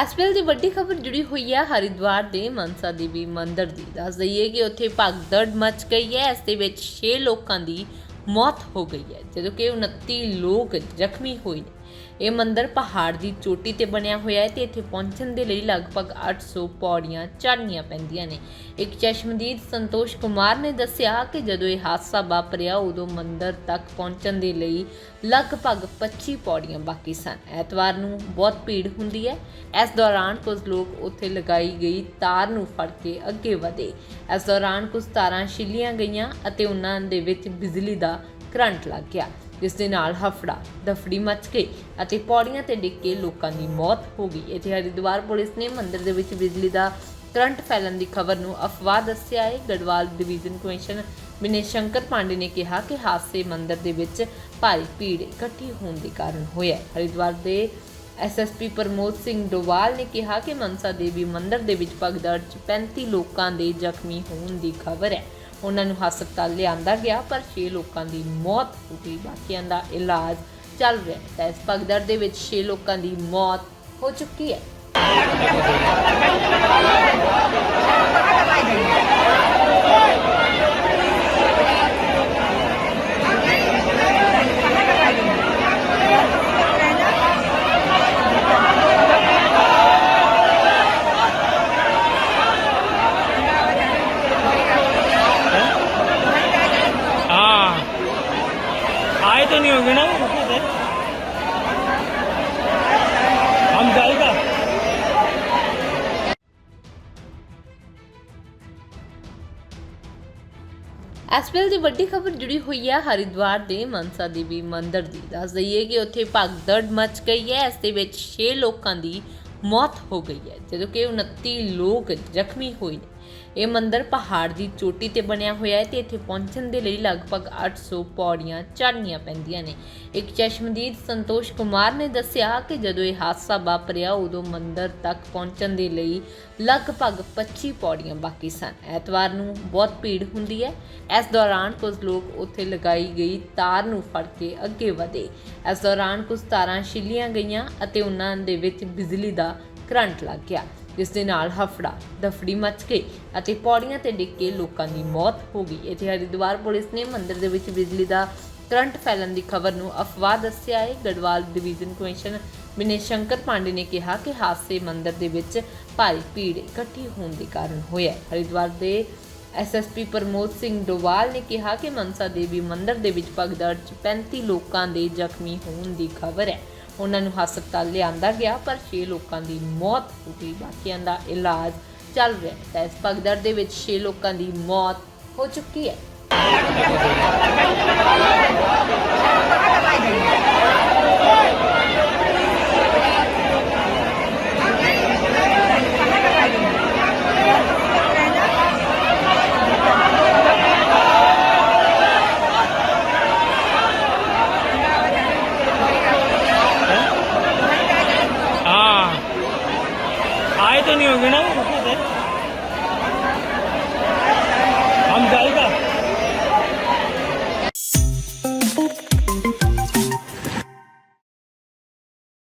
ਇਸ ਵੇਲੇ ਦੀ ਵੱਡੀ ਖਬਰ ਜੁੜੀ ਹੋਈ ਹੈ ਹਰਿਦੁਆਰ ਦੇ ਮਨਸਾ ਦੇਵੀ ਮੰਦਿਰ ਦੀ। ਦੱਸ ਦਈਏ ਕਿ ਉੱਥੇ ਭਗਦੜ ਮਚ ਗਈ ਹੈ। ਇਸ ਦੇ ਵਿੱਚ 6 ਲੋਕਾਂ ਦੀ ਮੌਤ ਹੋ ਗਈ ਹੈ। ਜਦੋਂ ਕਿ 29 ਲੋਕ ਜ਼ਖਮੀ ਹੋਏ ਨੇ। ਇਹ ਮੰਦਿਰ ਪਹਾੜ ਦੀ ਚੋਟੀ ਤੇ ਬਣਿਆ ਹੋਇਆ ਹੈ ਤੇ ਇੱਥੇ ਪਹੁੰਚਣ ਦੇ ਲਈ ਲਗਭਗ 800 ਪੌੜੀਆਂ ਚੜ੍ਹਨੀਆਂ ਪੈਂਦੀਆਂ ਨੇ। ਇੱਕ ਚਸ਼ਮਦੀਦ ਸੰਤੋਸ਼ ਕੁਮਾਰ ਨੇ ਦੱਸਿਆ ਕਿ ਜਦੋਂ ਇਹ ਹਾਦਸਾ ਵਾਪਰਿਆ, ਉਦੋਂ ਮੰਦਿਰ ਤੱਕ ਪਹੁੰਚਣ ਦੇ ਲਈ ਲਗਭਗ 25 ਪੌੜੀਆਂ ਬਾਕੀ ਸਨ। ਐਤਵਾਰ ਨੂੰ ਬਹੁਤ ਭੀੜ ਹੁੰਦੀ ਹੈ। ਇਸ ਦੌਰਾਨ ਕੁਝ ਲੋਕ ਉੱਥੇ ਲਗਾਈ ਗਈ ਤਾਰ ਨੂੰ ਫੜ ਕੇ ਅੱਗੇ ਵਧੇ। ਇਸ ਦੌਰਾਨ ਕੁਝ ਤਾਰਾਂ ਛਿੱਲੀਆਂ ਗਈਆਂ ਅਤੇ ਉਹਨਾਂ ਦੇ ਵਿੱਚ ਬਿਜਲੀ ਦਾ ਕਰੰਟ ਲੱਗ ਗਿਆ। ਜਿਸ ਦੇ ਨਾਲ ਹਫੜਾ ਦਫੜੀ ਮਚ ਗਈ ਅਤੇ ਪੌੜੀਆਂ ਤੇ ਡਿੱਗ ਕੇ ਲੋਕਾਂ ਦੀ ਮੌਤ ਹੋ ਗਈ। ਇੱਥੇ ਹਰਿਦੁਆਰ ਪੁਲਿਸ ਨੇ ਮੰਦਿਰ ਦੇ ਵਿੱਚ ਬਿਜਲੀ ਦਾ ਕਰੰਟ ਫੈਲਣ ਦੀ ਖਬਰ ਨੂੰ ਅਫਵਾਹ ਦੱਸਿਆ ਹੈ। ਗੜਵਾਲ ਡਿਵੀਜ਼ਨ ਕਮਿਸ਼ਨਰ ਵਿਨੇ ਸ਼ੰਕਰ ਪਾਂਡੇ ਨੇ ਕਿਹਾ ਕਿ ਹਾਦਸੇ ਮੰਦਿਰ ਦੇ ਵਿੱਚ ਭਾਰੀ ਭੀੜ ਇਕੱਠੀ ਹੋਣ ਦੇ ਕਾਰਨ ਹੋਇਆ ਹਰਿਦੁਆਰ ਦੇ ਐਸਐਸਪੀ ਪ੍ਰਮੋਦ ਸਿੰਘ ਡੋਵਾਲ ਨੇ ਕਿਹਾ ਕਿ ਮਨਸਾ ਦੇਵੀ ਮੰਦਿਰ ਦੇ ਵਿੱਚ ਭਗਦੜ 'ਚ 35 ਲੋਕਾਂ ਦੇ ਜ਼ਖਮੀ ਹੋਣ ਦੀ ਖਬਰ ਹੈ। ਉਹਨਾਂ ਨੂੰ ਹਸਪਤਾਲ ਲਿਆਂਦਾ ਗਿਆ, ਪਰ 6 ਲੋਕਾਂ ਦੀ ਮੌਤ ਹੋ ਗਈ। ਬਾਕੀਆਂ ਦਾ ਇਲਾਜ ਚੱਲ ਰਿਹਾ ਹੈ। ਤਾਂ ਇਸ ਭਗਦੜ ਦੇ ਵਿੱਚ 6 ਲੋਕਾਂ ਦੀ ਮੌਤ ਹੋ ਚੁੱਕੀ ਹੈ। तो नहीं होंगे ना वो रुके थे हम जाएगा ਐਸਪੀਐਲ ਦੀ ਵੱਡੀ ਖਬਰ ਜੁੜੀ ਹੋਈ ਹੈ ਹਰਿਦੁਆਰ ਦੇ ਮਨਸਾ ਦੇਵੀ ਮੰਦਿਰ ਦੀ ਦੱਸ ਦਈਏ ਕਿ ਉੱਥੇ ਭਗਦੜ ਮਚ ਗਈ ਹੈ ਇਸ ਦੇ ਵਿੱਚ 6 ਲੋਕਾਂ ਦੀ ਮੌਤ ਹੋ ਗਈ ਹੈ ਜਦੋਂ ਕਿ 29 ਲੋਕ ਜ਼ਖਮੀ ਹੋਏ ਨੇ ਇਹ ਮੰਦਿਰ ਪਹਾੜ ਦੀ ਚੋਟੀ ਤੇ ਬਣਿਆ ਹੋਇਆ ਹੈ ਤੇ ਇੱਥੇ ਪਹੁੰਚਣ ਦੇ ਲਈ ਲਗਭਗ 800 ਪੌੜੀਆਂ ਚੜ੍ਹਨੀਆਂ ਪੈਂਦੀਆਂ ਨੇ। ਇੱਕ ਚਸ਼ਮਦੀਦ ਸੰਤੋਸ਼ ਕੁਮਾਰ ਨੇ ਦੱਸਿਆ ਕਿ ਜਦੋਂ ਇਹ ਹਾਦਸਾ ਵਾਪਰਿਆ, ਉਦੋਂ ਮੰਦਿਰ ਤੱਕ ਪਹੁੰਚਣ ਦੇ ਲਈ ਲਗਭਗ 25 ਪੌੜੀਆਂ ਬਾਕੀ ਸਨ। ਐਤਵਾਰ ਨੂੰ ਬਹੁਤ ਭੀੜ ਹੁੰਦੀ ਹੈ। ਇਸ ਦੌਰਾਨ ਕੁਝ ਲੋਕ ਉੱਥੇ ਲਗਾਈ ਗਈ ਤਾਰ ਨੂੰ ਫੜ ਕੇ ਅੱਗੇ ਵਧੇ। ਇਸ ਦੌਰਾਨ ਕੁਝ ਤਾਰਾਂ ਛਿੱਲੀਆਂ ਗਈਆਂ ਅਤੇ ਉਹਨਾਂ ਦੇ ਵਿੱਚ ਬਿਜਲੀ ਦਾ ਕਰੰਟ ਲੱਗ ਗਿਆ। ਜਿਸ ਦੇ ਨਾਲ ਹਫੜਾ, ਦਫੜੀ ਮਚ ਗਈ ਅਤੇ ਪੌੜੀਆਂ ਤੇ ਡਿੱਗ ਕੇ ਲੋਕਾਂ ਦੀ ਮੌਤ ਹੋ ਗਈ। ਇੱਥੇ ਹਰਿਦੁਆਰ ਪੁਲਿਸ ਨੇ ਮੰਦਿਰ ਦੇ ਵਿੱਚ ਬਿਜਲੀ ਦਾ ਕਰੰਟ ਫੈਲਣ ਦੀ ਖਬਰ ਨੂੰ ਅਫਵਾਹ ਦੱਸਿਆ ਹੈ। ਗੜਵਾਲ ਡਿਵੀਜ਼ਨ ਕਮਿਸ਼ਨਰ ਵਿਨੇ ਸ਼ੰਕਰ ਪਾਂਡੇ ਨੇ ਕਿਹਾ ਕਿ ਹਾਦਸੇ ਮੰਦਿਰ ਦੇ ਵਿੱਚ ਭਾਰੀ ਭੀੜ ਇਕੱਠੀ ਹੋਣ ਦੇ ਕਾਰਨ ਹੋਇਆ ਹਰਿਦੁਆਰ ਦੇ ਐਸਐਸਪੀ ਪ੍ਰਮੋਦ ਸਿੰਘ ਡੋਵਾਲ ਨੇ ਕਿਹਾ ਕਿ ਮਨਸਾ ਦੇਵੀ ਮੰਦਿਰ ਦੇ ਵਿੱਚ ਭਗਦੜ 'ਚ 35 ਲੋਕਾਂ ਦੇ ਜ਼ਖਮੀ ਹੋਣ ਦੀ ਖਬਰ ਹੈ। ਉਹਨਾਂ ਨੂੰ ਹਸਪਤਾਲ ਲਿਆਂਦਾ ਗਿਆ, ਪਰ 6 ਲੋਕਾਂ ਦੀ ਮੌਤ ਹੋ ਗਈ। ਬਾਕੀਆਂ ਦਾ ਇਲਾਜ ਚੱਲ ਰਿਹਾ ਹੈ। ਤਾਂ ਇਸ ਭਗਦੜ ਦੇ ਵਿੱਚ 6 ਲੋਕਾਂ ਦੀ ਮੌਤ ਹੋ ਚੁੱਕੀ ਹੈ। तो नहीं होंगे ना वो रुके थे